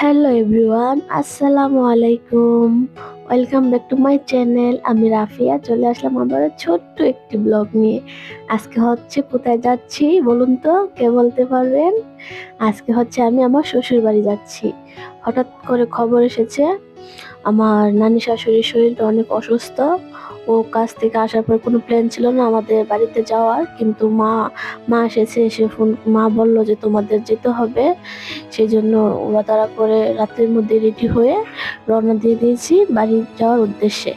Hello everyone আসসালামু আলাইকুম welcome back to my channel আমি রাফিয়া, চলে আসলাম আমার ছোট্ট একটি ব্লগ নিয়ে। আজকে হচ্ছে কোথায় যাচ্ছি বলুন তো, কে বলতে পারবেন? আজকে হচ্ছে আমি আমার শ্বশুর বাড়ি যাচ্ছি। হঠাৎ করে খবর এসেছে আমার নানি শাশুড়ির শরীরটা অনেক অসুস্থ। ও কাজ থেকে আসার পর কোনো প্ল্যান ছিল না আমাদের বাড়িতে যাওয়ার। কিন্তু মা মা এসেছে, এসে ফোন, মা বলল যে তোমাদের যেতে হবে। সেই জন্য ওরা তারা করে রাতের মধ্যে রেডি হয়ে রওনা দিয়ে দিয়েছি বাড়ি যাওয়ার উদ্দেশ্যে।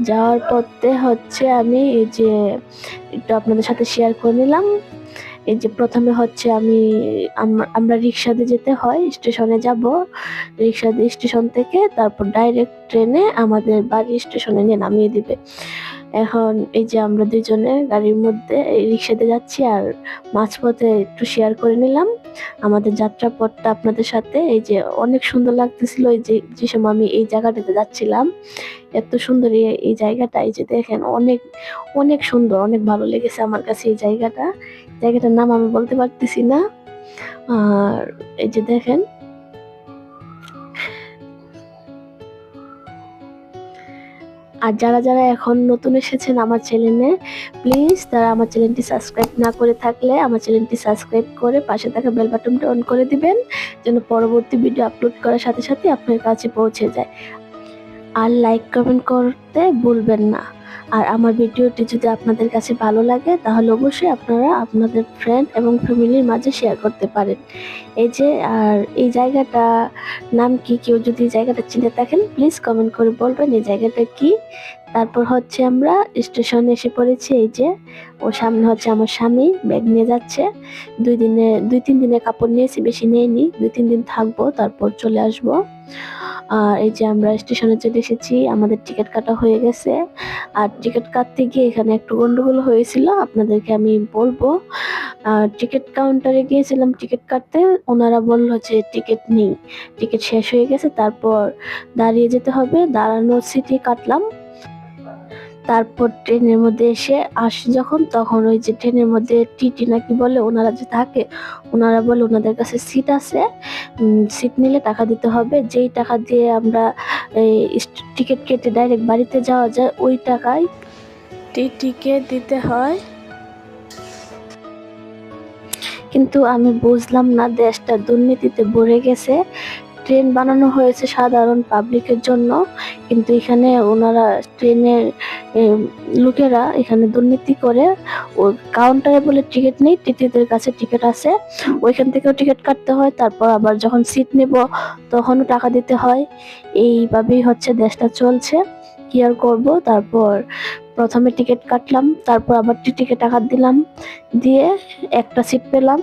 যাওয়ার পথে হচ্ছে আমি এই যে একটু আপনাদের সাথে শেয়ার করে নিলাম। এই যে প্রথমে হচ্ছে আমি, আম- আমরা রিক্সাতে যেতে হয়, স্টেশনে যাব। রিক্সাতে স্টেশন থেকে তারপর ডাইরেক্ট ট্রেনে আমাদের বাড়ি স্টেশনে নিয়ে নামিয়ে দিবে। এখন এই যে আমরা দুজনে গাড়ির মধ্যে এই রিক্সাতে যাচ্ছি আর মাঝপথে একটু শেয়ার করে নিলাম আমাদের যাত্রাপথটা আপনাদের সাথে। এই যে অনেক সুন্দর লাগতেছিল এই যে যে সময় আমি এই জায়গাটাতে যাচ্ছিলাম, এত সুন্দর এই জায়গাটা, এই যে দেখেন অনেক অনেক সুন্দর, অনেক ভালো লেগেছে আমার কাছে এই জায়গাটা। জায়গাটার নাম আমি বলতে পারতেছি না। আর এই যে দেখেন আর যারা যারা এখন নতুন এসেছেন আমার চ্যানেলে, প্লিজ তারা আমার চ্যানেলটি সাবস্ক্রাইব না করে থাকলে আমার চ্যানেলটি সাবস্ক্রাইব করে পাশে থাকা বেল বাটনটা অন করে দিবেন, যেন পরবর্তী ভিডিও আপলোড করার সাথে সাথে আপনার কাছে পৌঁছে যায়। আর লাইক, কমেন্ট করতে ভুলবেন না। আর আমার ভিডিওটি যদি আপনাদের কাছে ভালো লাগে, তাহলে অবশ্যই আপনারা আপনাদের ফ্রেন্ড এবং ফ্যামিলির মাঝে শেয়ার করতে পারেন। এই যে, আর এই জায়গাটা নাম কি? কেউ যদি জায়গাটা চিনে থাকেন প্লিজ কমেন্ট করে বলবেন এই জায়গাটা কি? তারপর হচ্ছে আমরা স্টেশনে এসে পড়েছি, এই যে, ও সামনে হচ্ছে আমার স্বামী ব্যাগ নিয়ে যাচ্ছে। দুই দিনে, দুই তিন দিনের কাপড় নিয়েছি, বেশি নিইনি। দুই তিন দিন থাকব, তারপর চলে আসব। আর এই যে আমরা স্টেশনে চলে এসেছি, আমাদের টিকিট কাটা হয়ে গেছে। আর টিকিট কাটতে গিয়ে এখানে একটু গন্ডগোল হয়েছিল, আপনাদেরকে আমি বলব। আর টিকিট কাউন্টারে গিয়েছিলাম টিকিট কাটতে। ওনারা বলল যে টিকিট নেই। টিকিট শেষ হয়ে গেছে, তারপর দাঁড়িয়ে যেতে হবে। দাঁড়ানো সিটি কাটলাম। তারপর ট্রেনের মধ্যে এসে আসি যখন, তখন ওই যে ট্রেনের মধ্যে টিটি নাকি বলে ওনারা যে থাকে, ওনারা বলে ওনাদের কাছে সিট আছে। সিট নিলে টাকা দিতে হবে। যেই টাকা দিয়ে আমরা টিকিট কেটে ডাইরেক্ট বাড়িতে যাওয়া যায়, ওই টাকায় টিটিকে দিতে হয়। কিন্তু আমি বুঝলাম না দেশটা দুর্নীতিতে ভরে গেছে। ট্রেন বানানো হয়েছে সাধারণ পাবলিকের জন্য, কিন্তু এখানে ওনারা ট্রেনের লোকেরা এখানে দুর্নীতি করে। ও কাউন্টারে বলে টিকিট নেই, টিটিদের কাছে টিকিট আছে। ওইখান থেকেও টিকিট কাটতে হয়, তারপর আবার যখন সিট নেব তখনও টাকা দিতে হয়। এইভাবেই হচ্ছে দেশটা চলছে। কি আর করব? তারপর প্রথমে টিকিট কাটলাম, তারপর আবার টিটিকে টাকা দিলাম, দিয়ে একটা সিট পেলাম।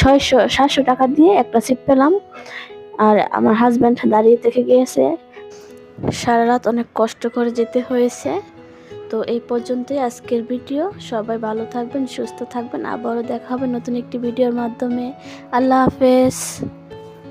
ছয়শো, সাতশো টাকা দিয়ে একটা সিট পেলাম। আর আমার হাজব্যান্ড দাঁড়িয়ে থেকে গিয়েছে। সারা রাত অনেক কষ্ট করে যেতে হয়েছে। তো এই পর্যন্তই আজকের ভিডিও। সবাই ভালো থাকবেন, সুস্থ থাকবেন। আবারও দেখা হবে নতুন একটি ভিডিওর মাধ্যমে। আল্লাহ হাফেজ।